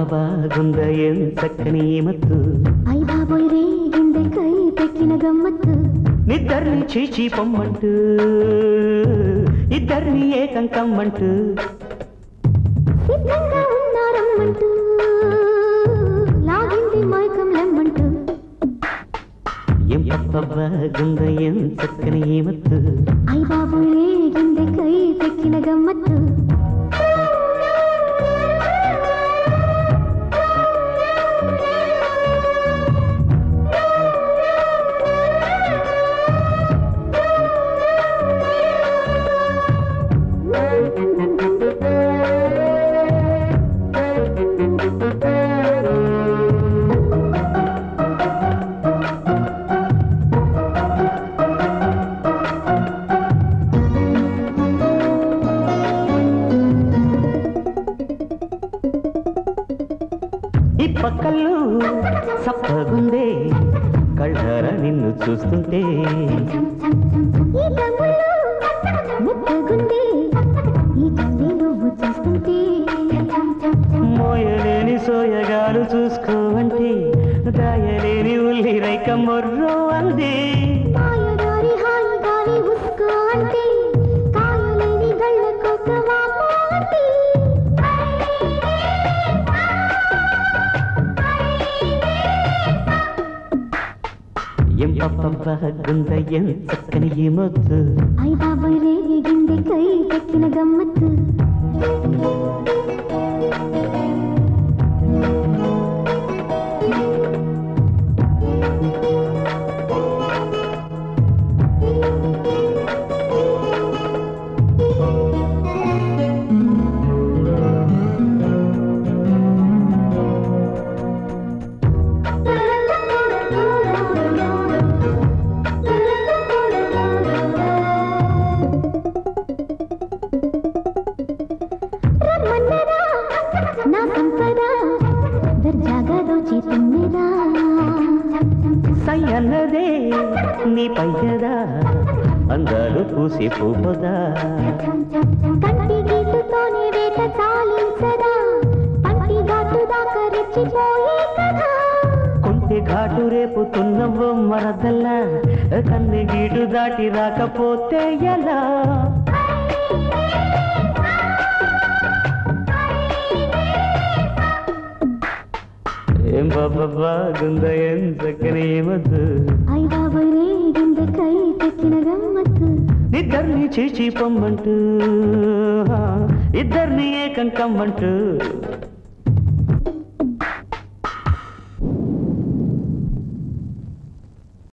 బాగుంద ఏం చక్కని మత్తు అయ్ బాబోయ్ రే గుండెకై పెక్కిన గమ్మత్తు నిద్దరిని చీచి పొమ్మంటూ ఇద్దరిని ఏకం కమ్మంటూ సిద్ధంగా ఉన్నారమ్మంటూ లాగింది మైకం లెమ్మంటూ ఏం పప్ప బాగుంద ఏం చక్కని మత్తు అయ్ బాబోయ్ రే గుండెకై పెక్కిన గమ్మత్తు ఈ పక్కల్లో సప్పగుందే కళ్ళార నిన్ను చూస్తుంటే. చూస్తుంటే. మోయలేని సోయగాలు చూసుకో అంటే దాయలేని ఉల్లి రైక మొర్రో అంది. ఎం పప్ప బాగుంద ఏం చక్కని ఏమొద్దు అయ్ బాబాయ్ రే గుండెకై పెక్కిన గమ్మత్తు thank you దర్జాగా దోచి తుమ్మెదా సై అన్నదే నీ పయ్యదా? అందాలు పూసి పూపదా కంటి గీటుతోనే వేట చాలించదా? పంటి ఘాటు దాకా రెచ్చిపోయే కదా? కొంటె ఘాటు రేపుతున్నవ్వ మరదల్లా కన్నె గీటు దాటి రాకపోతే ఎలా? ಎಂಬಬ್ಬ ಗುಂದ ಎಂದಕ್ಕನೇ ಮತ್ತು ಐದಾಬರೇ ಗುಂದ ಕೈ ತೆಕ್ಕಿನ ಗಮ್ಮತ್ತು ಇದ್ದರ್ನಿ ಚೀಚಿ ಪಮ್ಮಂಟು ಇದ್ದರ್ನಿ ಏಕಂ ಕಮ್ಮಂಟು